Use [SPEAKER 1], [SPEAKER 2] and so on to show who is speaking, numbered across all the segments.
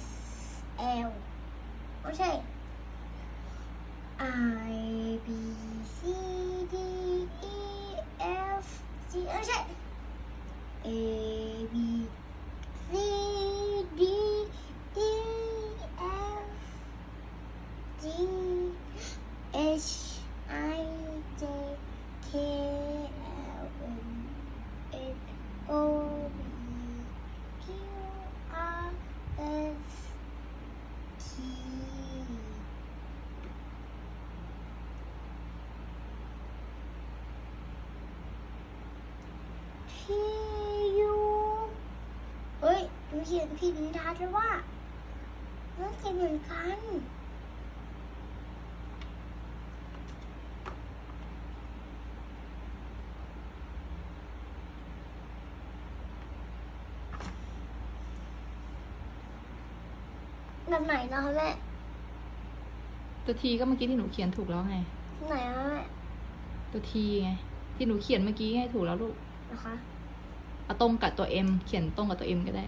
[SPEAKER 1] S L ไม่ใช่ I B C D E F G ไม่ใช่ A B C พี่ยูเฮ้ยหนูเขียนผิดนิทานเลยว่าหนูเขียนเหมือนกันแบบไหนนะคะแม่
[SPEAKER 2] ตัวทีก็เมื่อกี้ที่หนูเขียนถูกแล้วไง
[SPEAKER 1] ไหนอะแม่
[SPEAKER 2] ตัวทีไง ที่หนูเขียนเมื่อกี้ไงถูกแล้วลูก
[SPEAKER 1] นะคะ
[SPEAKER 2] เอาตรงกับตัว M เขียนตรงกับตัว M ก็ได้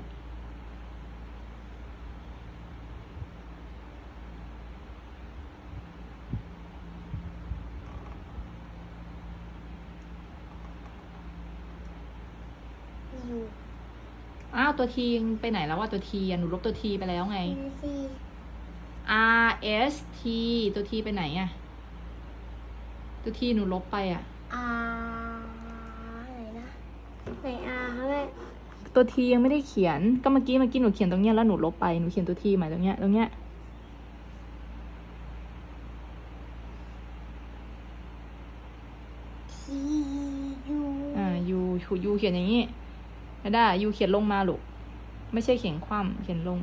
[SPEAKER 1] ยู
[SPEAKER 2] อ้าวตัวทีไปไหนแล้วว่าตัวทีอะหนูลบตัวทีไปแล้วไง
[SPEAKER 1] ซี
[SPEAKER 2] R S T ตัวทีไปไหนอะตัวทีหนูลบไปอะ
[SPEAKER 1] อาไหนนะไหนอาคะแม่
[SPEAKER 2] ตัวทียังไม่ได้เขียน ก็เมื่อกี้เมื่อกี้หนูเขียนตรงเนี้ยแล้วหนูลบไป หนูเขียนตัวทีใหม่ตรงเนี้ยตรงเนี้ย
[SPEAKER 1] ทียู
[SPEAKER 2] อ่า U U เขียนอย่างนี้ไม่ได้ U เขียนลงมาลูก ไม่ใช่เขียนคว่ำเขียนลง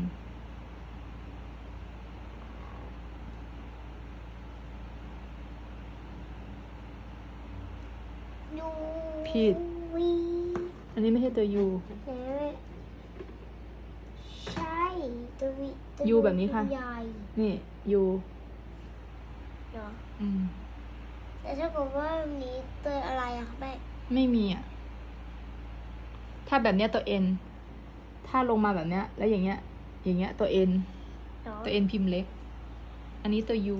[SPEAKER 1] ยู
[SPEAKER 2] ผิด
[SPEAKER 1] วี
[SPEAKER 2] อันนี้ไม่ใช่ตัว U
[SPEAKER 1] ไหนแม่ใช่ตัววีตัว
[SPEAKER 2] ยูแบบนี้ค่ะ
[SPEAKER 1] ใหญ่
[SPEAKER 2] นี่ U
[SPEAKER 1] เหรอ
[SPEAKER 2] อืม
[SPEAKER 1] แต่ถ้าบอกว่าแบบนี้ตัวอะไรอะคะแม่
[SPEAKER 2] ไม่มีอะ ถ้าแบบเนี้ยตัว N ถ้าลงมาแบบเนี้ย แล้วอย่างเงี้ย อย่างเงี้ยตัว N
[SPEAKER 1] เหรอ
[SPEAKER 2] ตัว N พิมพ์เล็ก อันนี้ตัว U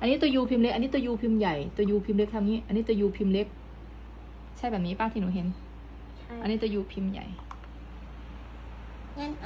[SPEAKER 2] อันนี้ตัว U พิมพ์เล็ก อันนี้ตัว U พิมพ์ใหญ่ ตัว U พิมพ์เล็กทำนี้ อันนี้ตัว U พิมพ์เล็ก ใช่แบบนี้ป้าที่หนูเห็น อันนี้ตัว U พิมพ์ใหญ่
[SPEAKER 1] งั้นเอา